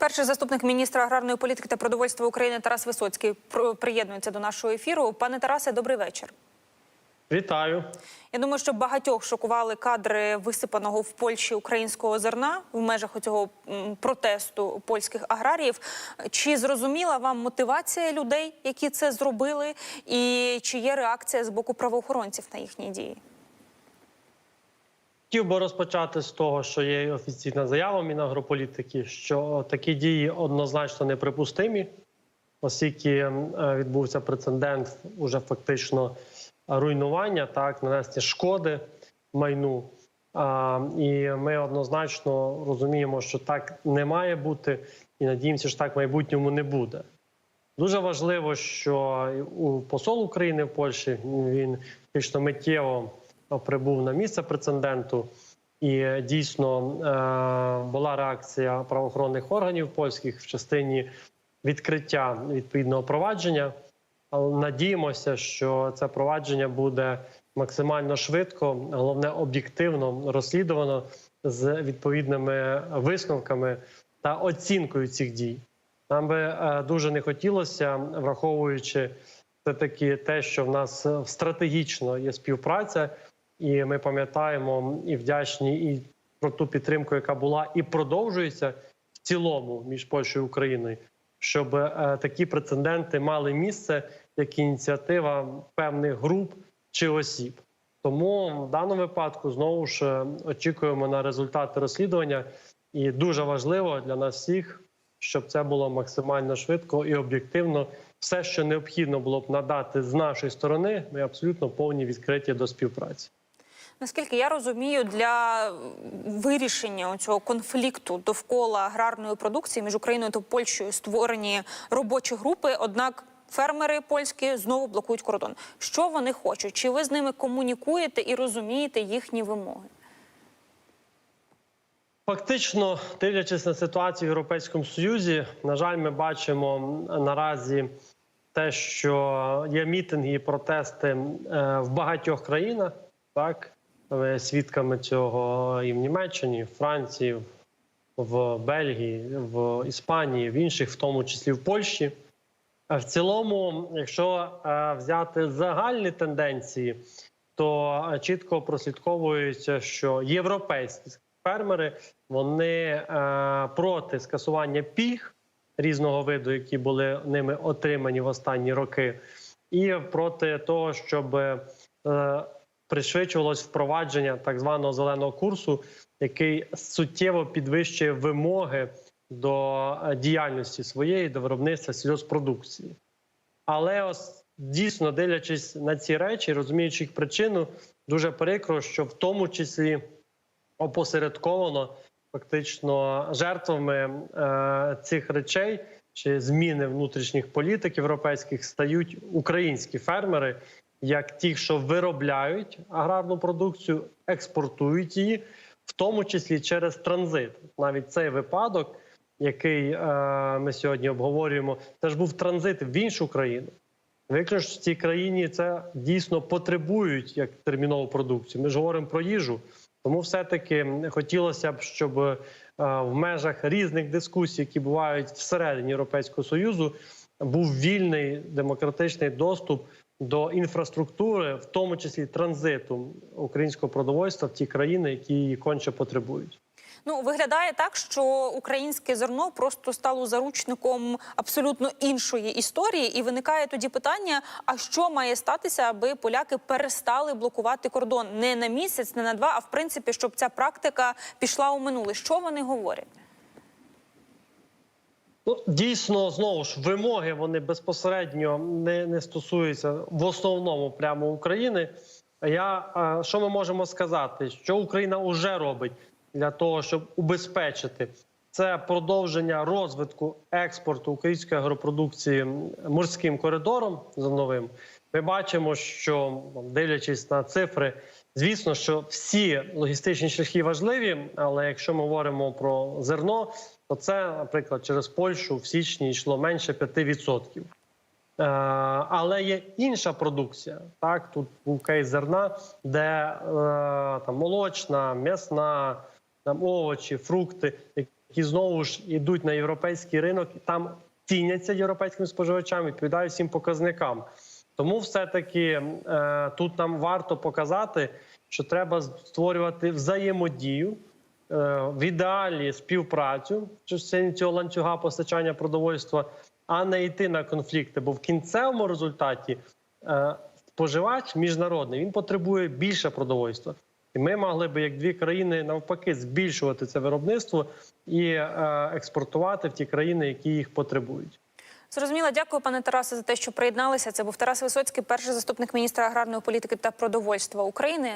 Перший заступник міністра аграрної політики та продовольства України Тарас Висоцький приєднується до нашого ефіру. Пане Тарасе, добрий вечір. Вітаю. Я думаю, що багатьох шокували кадри висипаного в Польщі українського зерна в межах цього протесту польських аграріїв. Чи зрозуміла вам мотивація людей, які це зробили, і чи є реакція з боку правоохоронців на їхні дії? Хотів би розпочати з того, що є офіційна заява Мінагрополітики, що такі дії однозначно неприпустимі, оскільки е, відбувся прецедент уже фактично руйнування, так нанесення шкоди майну. А, і ми однозначно розуміємо, що так не має бути, і надіємося, що так в майбутньому не буде. Дуже важливо, що у посол України в Польщі він фактично миттєво прибув на місце прецеденту, і дійсно е, була реакція правоохоронних органів польських в частині відкриття відповідного провадження. Надіємося, що це провадження буде максимально швидко, головне об'єктивно розслідувано з відповідними висновками та оцінкою цих дій. Нам би е, дуже не хотілося, враховуючи все таки те, що в нас е, стратегічно є співпраця, і ми пам'ятаємо і вдячні і про ту підтримку, яка була і продовжується в цілому між Польщею і Україною, щоб е, такі прецеденти мали місце як ініціатива певних груп чи осіб. Тому в даному випадку знову ж е, очікуємо на результати розслідування, і дуже важливо для нас всіх, щоб це було максимально швидко і об'єктивно. Все, що необхідно було б надати з нашої сторони, ми абсолютно повні відкриті до співпраці. Наскільки я розумію, для вирішення цього конфлікту довкола аграрної продукції між Україною та Польщею створені робочі групи. Однак фермери польські знову блокують кордон. Що вони хочуть? Чи ви з ними комунікуєте і розумієте їхні вимоги? Фактично, дивлячись на ситуацію в Європейському Союзі, на жаль, ми бачимо наразі те, що є мітинги і протести е, в багатьох країнах, так свідками цього і в Німеччині, і в Франції, в Бельгії, в Іспанії, в інших, в тому числі в Польщі. В цілому, якщо е, взяти загальні тенденції, то е, чітко прослідковується, що європейські фермери вони е, проти скасування пільг різного виду, які були ними отримані в останні роки, і проти того, щоб пришвидшувалось впровадження так званого зеленого курсу, який суттєво підвищує вимоги до е, діяльності своєї, до виробництва сільгоспродукції. Але ось дійсно дивлячись на ці речі, розуміючи їх причину, дуже прикро, що в тому числі опосередковано фактично жертвами е, цих речей чи зміни внутрішніх політик європейських стають українські фермери, як ті, що виробляють аграрну продукцію, експортують її, в тому числі через транзит. Навіть цей випадок, який е, ми сьогодні обговорюємо, це ж був транзит в іншу країну. Виключно в цій країні це дійсно потребують як термінову продукцію. Ми ж говоримо про їжу. Тому все-таки хотілося б, щоб е, в межах різних дискусій, які бувають всередині Європейського союзу, був вільний демократичний доступ до інфраструктури, в тому числі транзиту українського продовольства в ті країни, які її конче потребують. Ну виглядає так, що українське зерно просто стало заручником абсолютно іншої історії, і виникає тоді питання: а що має статися, аби поляки перестали блокувати кордон не на місяць, не на два, а в принципі, щоб ця практика пішла у минуле. Що вони говорять? Ну, дійсно, знову ж вимоги вони безпосередньо не, не стосуються в основному прямо України. Я е, що ми можемо сказати? Що Україна вже робить для того, щоб убезпечити це продовження розвитку експорту української агропродукції морським коридором зерновим. Ми бачимо, що дивлячись на цифри, звісно, що всі логістичні шляхи важливі, але якщо ми говоримо про зерно, то це, наприклад, через Польщу в січні йшло менше 5%. Е, але є інша продукція. Так, тут був кейс зерна, де е, там молочна, м'ясна, там овочі, фрукти, які знову ж йдуть на європейський ринок, і там ціняться європейським споживачам, відповідають всім показникам. Тому все-таки е, тут нам варто показати, що треба створювати взаємодію, в ідеалі співпрацю в частині цього ланцюга постачання продовольства, а не йти на конфлікти. Бо в кінцевому результаті е, споживач міжнародний він потребує більше продовольства. І ми могли би, як дві країни, навпаки, збільшувати це виробництво і е, експортувати в ті країни, які їх потребують. Зрозуміло, дякую, пане Тарасе, за те, що приєдналися. Це був Тарас Висоцький, перший заступник міністра аграрної політики та продовольства України.